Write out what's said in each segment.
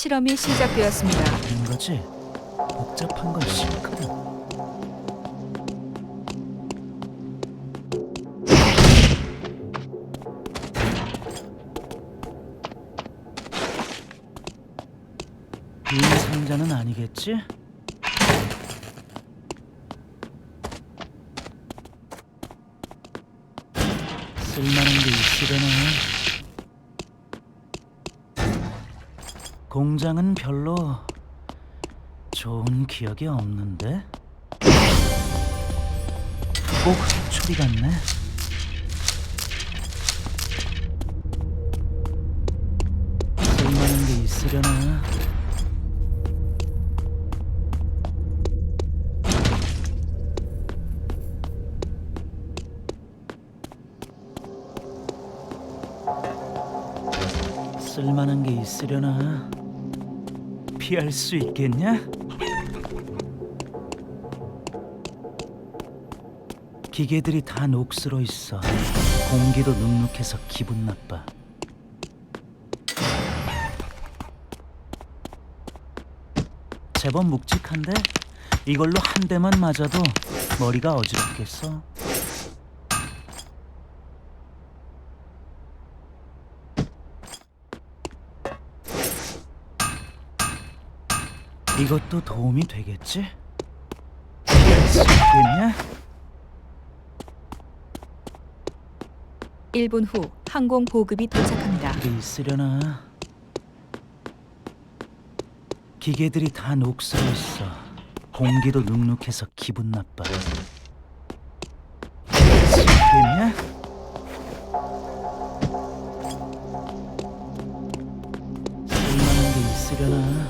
실험이 시작되었습니다. 된 거지? 복잡한 건 싫거든. 빈 상자는 아니겠지? 쓸만한 게 있으려나? 공장은 별로 좋은 기억이 없는데? 꼭 회초리 같네. 쓸만한 게 있으려나? 쓸만한 게 있으려나? 피할 수 있겠냐? 기계들이 다 녹슬어 있어. 공기도 눅눅해서 기분 나빠. 제법 묵직한데 이걸로 한 대만 맞아도 머리가 어지럽겠어. 이것도 도움이 되겠지? 피할 수 있겠냐? 1분 후 항공 보급이 도착합니다. 있으려나? 기계들이 다 녹슬어 있어. 공기도 눅눅해서 기분 나빠. 쓸만한 게 있으려나?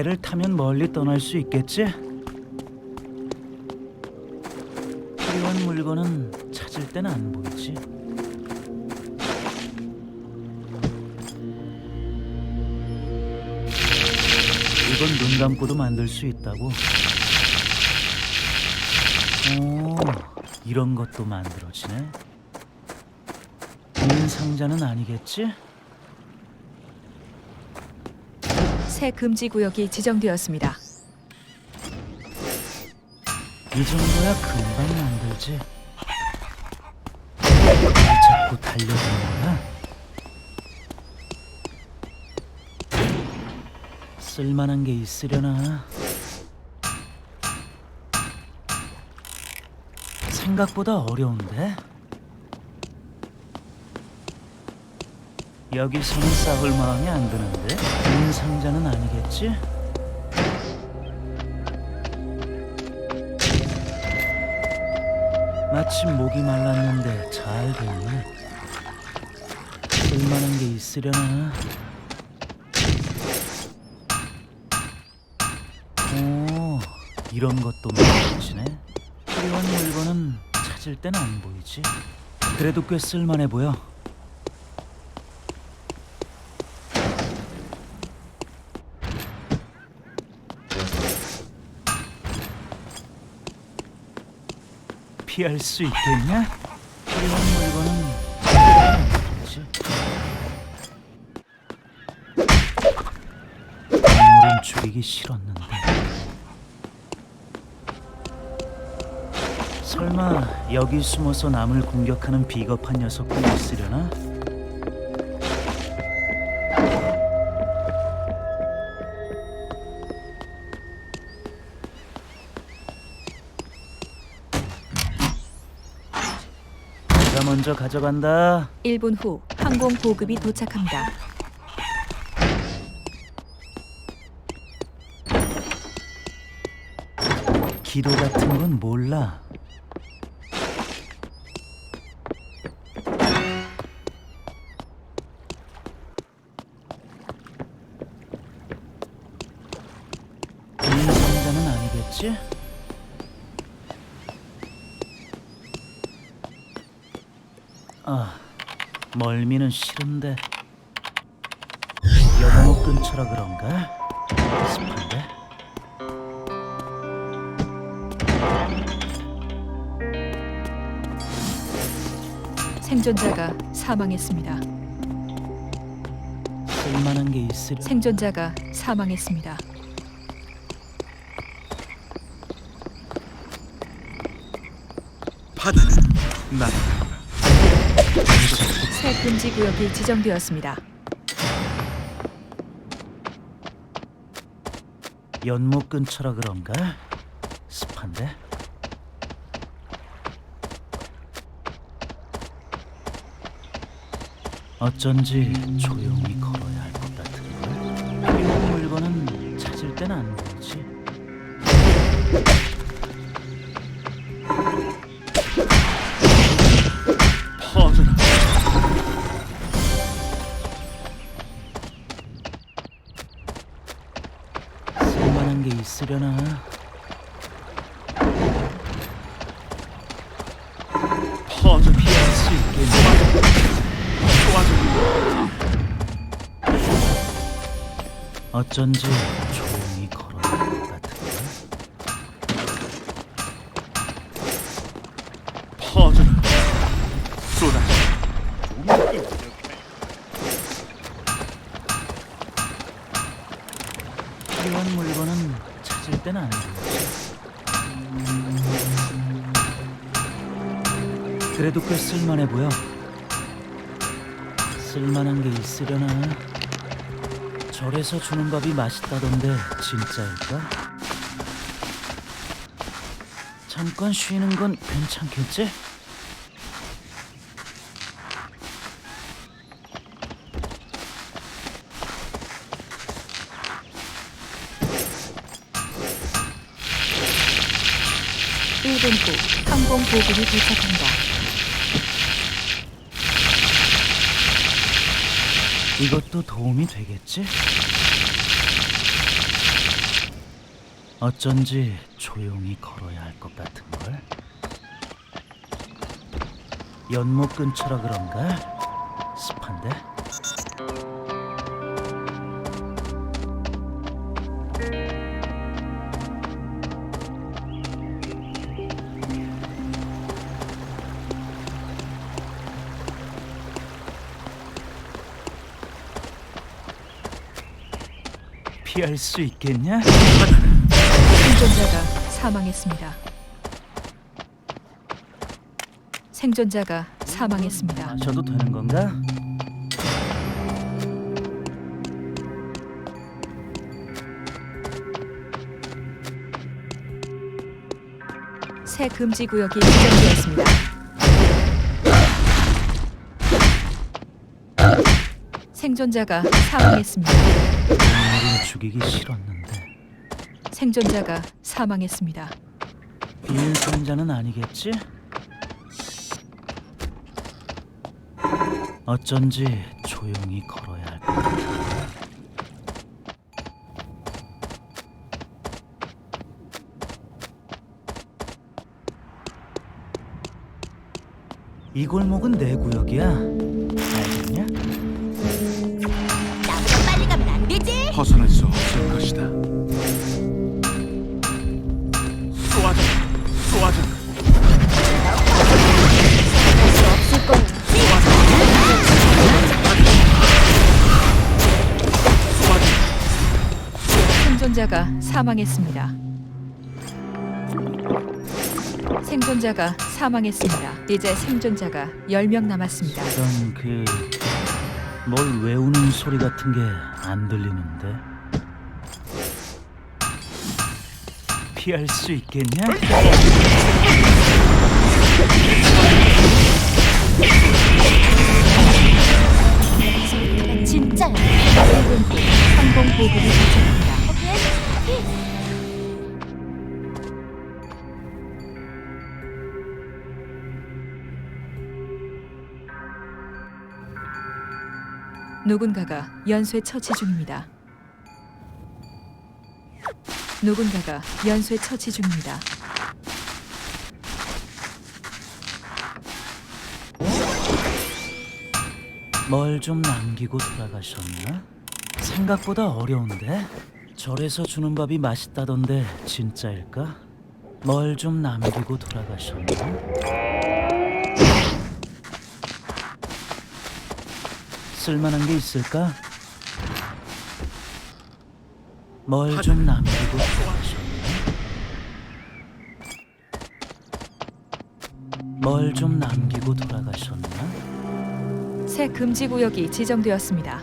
배를 타면 멀리 떠날 수 있겠지? 필요한 물건은 찾을 땐 안 보이지. 이건 눈 감고도 만들 수 있다고. 오, 이런 것도 만들어지네. 빈 상자는 아니겠지? 새 금지 구역이 지정되었습니다. 이 정도야 금방 만들지. 왜 자꾸 달려드는 거야? 쓸만한 게 있으려나? 생각보다 어려운데? 여기서는 싸울 마음이 안 드는데? 빈 상자는 아니겠지? 마침 목이 말랐는데 잘 됐네. 쓸만한 게 있으려나? 오, 이런 것도 만들어지네. 필요한 물건은 찾을 땐 안 보이지. 그래도 꽤 쓸만해 보여. 피할 수 있겠냐? 필요한 물건은 뭐지? 동물은 죽이기 싫었는데 설마 여기 숨어서 남을 공격하는 비겁한 녀석도 있으려나? 먼저 가져간다. 1분 후 항공 보급이 도착합니다. 기도 같은 건 몰라. 빈 상자는 아니겠지? 아, 멀미는 싫은데 연못 근처라 그런가 싶은데. 생존자가 사망했습니다. 쓸만한 게 있으려. 생존자가 사망했습니다. 바다는 나. 새 금지 구역이 지정되었습니다. 연못 근처라 그런가? 습한데? 어쩐지 조용히 걸어야 할 것 같은데 필요한 물건은 찾을 땐안보 어쩐지 조용히 걸어야 할것 같은데 퍼져라 이렇게 필요한 물건은 찾을 땐안 보이지. 그래도 꽤 쓸만해 보여. 쓸만한 게 있으려나 절에서 주는 밥이 맛있다던데 진짜일까? 잠깐 쉬는 건 괜찮겠지? 일분후 항공 보급이 도착합니다. 이것도 도움이 되겠지? 어쩐지 조용히 걸어야 할 것 같은 걸. 연못 근처라 그런가? 습한데? 피할 수 있겠냐? 생존자가 사망했습니다. 생존자가 사망했습니다. 마셔도 되는 건가? 새 금지 구역이 지정되었습니다. 생존자가 사망했습니다. 동물을 죽이기 싫었는데 생존자가 사망했습니다. 비인상자는 아니겠지? 어쩐지 조용히 걸어야 할 것 같아. 이 골목은 내 구역이야. 알겠냐? 벗어날 수 없을 것이다 쏘아줘 쏘아줘 생존자가 사망했습니다. 생존자가 사망했습니다. 이제 생존자가 10명 남았습니다. 어떤 그... 뭘 외우는 소리 같은 게 안 들리는데? 피할 수 있겠냐? 진짜야. 1분 후 항공 보급이 도착 누군가가 연쇄 처치 중입니다. 누군가가 연쇄 처치 중입니다. 뭘 좀 남기고 돌아가셨나? 생각보다 어려운데? 절에서 주는 밥이 맛있다던데 진짜일까? 뭘 좀 남기고 돌아가셨나? 쓸만한 게 있을까? 뭘 좀 남기고 뭘 좀 남기고 돌아가셨나? 새 금지 구역이 지정되었습니다.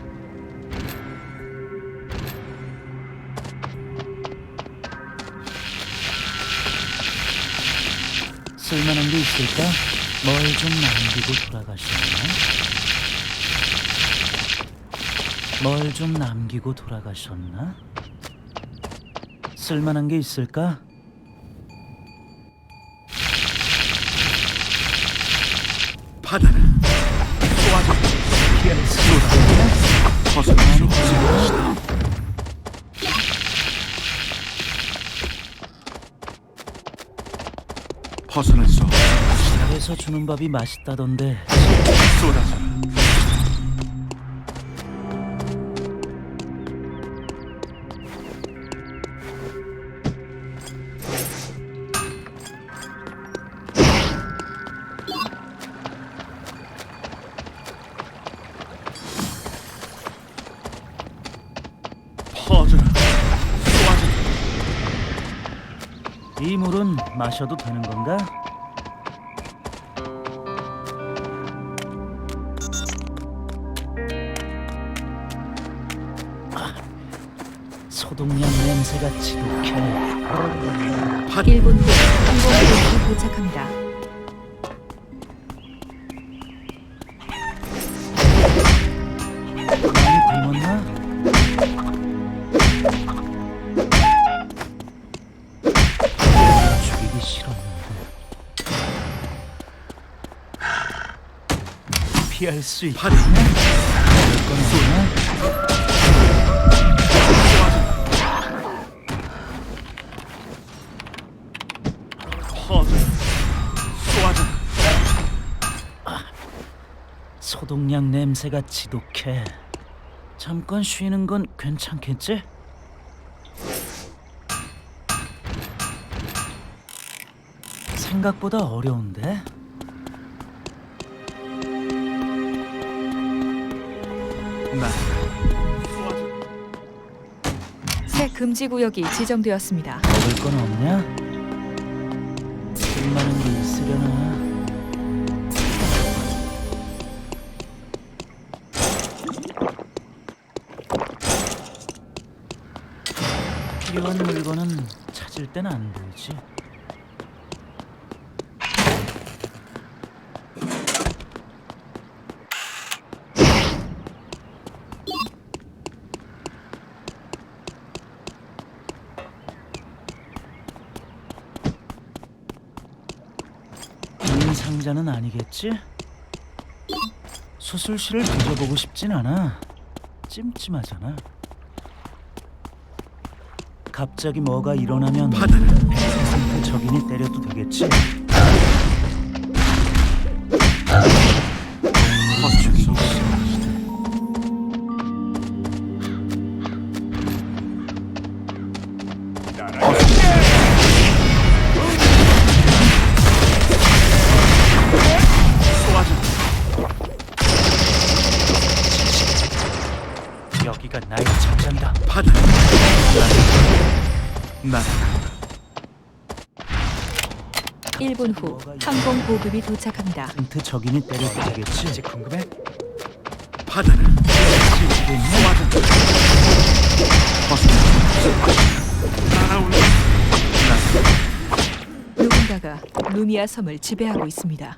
쓸만한 게 있을까? 뭘 좀 남기고 돌아가셨나? 뭘 좀 남기고 돌아가셨나? 쓸만한 게 있을까? 바다를 수 없을 것이다 벗어날 수 없을 집에서 주는 밥이 맛있다던데 쏟아져 마셔도 되는 건가? 아, 소독약 냄새가 지독해. 바다 1분 후 항공보급이 도착합니다. 수 있. 없나? 퍼져라 쏘아져 소독약 냄새가 지독해. 잠깐 쉬는 건 괜찮겠지? 생각보다 어려운데? 금지 구역이 지정되었습니다. 먹을 건 없냐? 쓸만한 게 있으려나? 필요한 물건은 찾을 땐안 보이지. 빈 상자는 아니겠지? 수술실을 뒤져보고 싶진 않아. 찜찜하잖아. 갑자기 뭐가 일어나면 100% 적인이 때려도 되겠지? 항공보급이 도착합니다. 적인이 때려도 되겠지? 이제 궁금해? 것이다 날아올라 나 누군가가 루미아 섬을 지배하고 있습니다.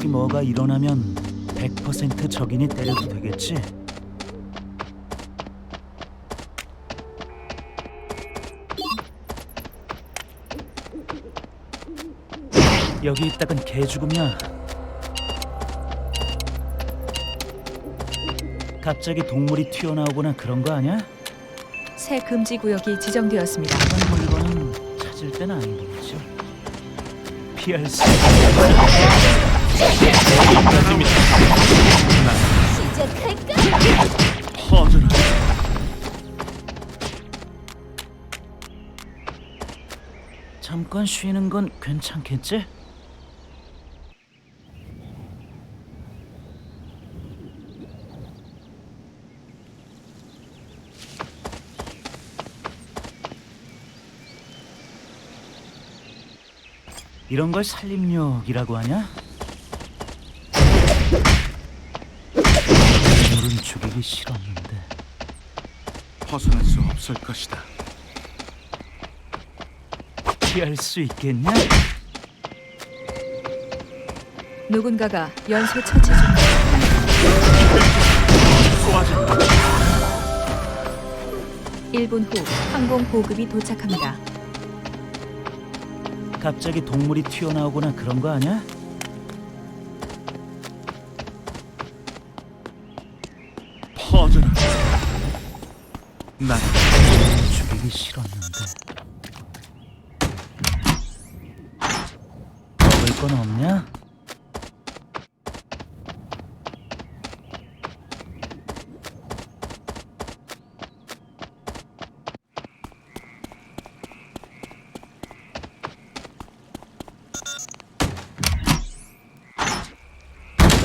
갑자기 뭐가 일어나면 100% 적인이 때려도 되겠지? 여기 있다간 개 죽음이야. 갑자기 동물이 튀어나오거나 그런 거 아니야? 새 금지 구역이 지정되었습니다. 이런 물건은 찾을 땐안 보이죠. 피할 수 여기 잠깐 쉬는 건 괜찮겠지? 이런 걸 살림욕이라고 하냐? 죽이기 싫었는데 벗어날 수 없을 것이다. 피할 수 있겠냐? 누군가가 연쇄 처치 중. 쏘아진다. 1분 후 항공 보급이 도착합니다. 갑자기 동물이 튀어나오거나 그런 거 아니야?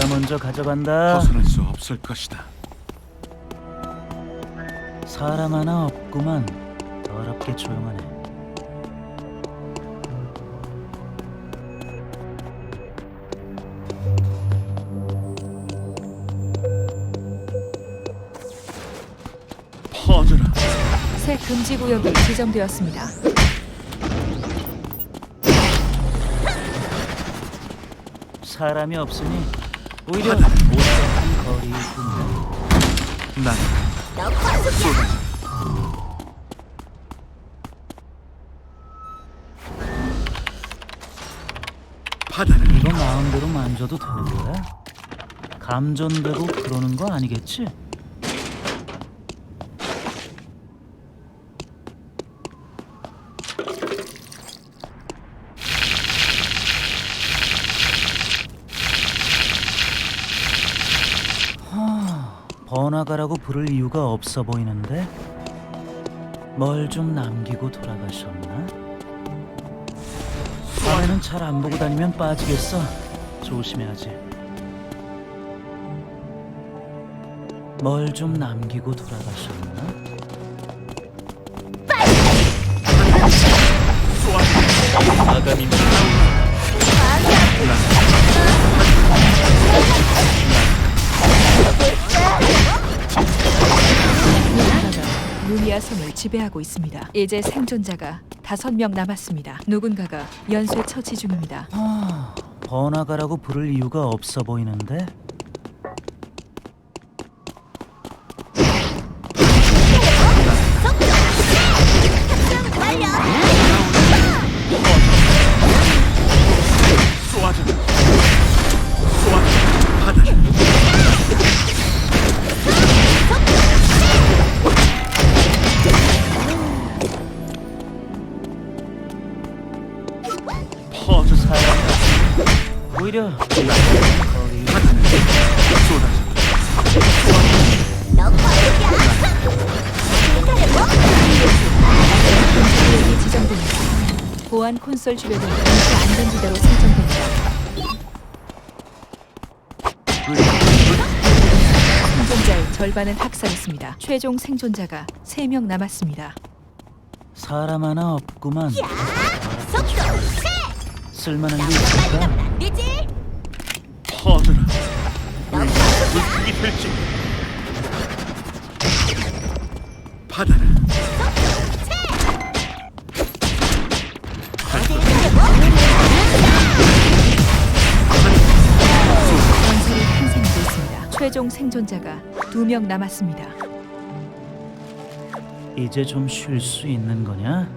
내가 먼저 가져간다 벗어날 수 없을 것이다. 사람 하나 없구만 더럽게 조용하네 퍼져라. 새 금지 구역이 지정되었습니다. 사람이 없으니 오히려 오싹한 거리군요 난너 과속이야. 바다를 이거 마음대로 만져도 되는 거야? 감전되고 그러는 거 아니겠지? 하, 번화가라고 부를 이유가 없어 보이는데 뭘 좀 남기고 돌아가셨나? 밤에는 잘 안 보고 다니면 빠지겠어. 조심해야지. 뭘 좀 남기고 돌아가셨나? 아감입니 다. 누군가가 루미아 섬을 지배하고 있습니다. 이제 생존자가 다섯 명 남았습니다. 누군가가 연쇄 처치 중입니다. 아, 번화가라고 부를 이유가 없어 보이는데 콘솔 주변은 임시 안전지대로 설정됩니다. 생존자의 절반을 학살했습니다. 최종 생존자가 3명 남았습니다. 사람 하나 없구만. 속도 세. 쓸만한 게 있을까? 안 되지. 너 과속이야. 불길이 될지. 바다를 최종 생존자가 2명 남았습니다. 이제 좀 쉴 수 있는 거냐?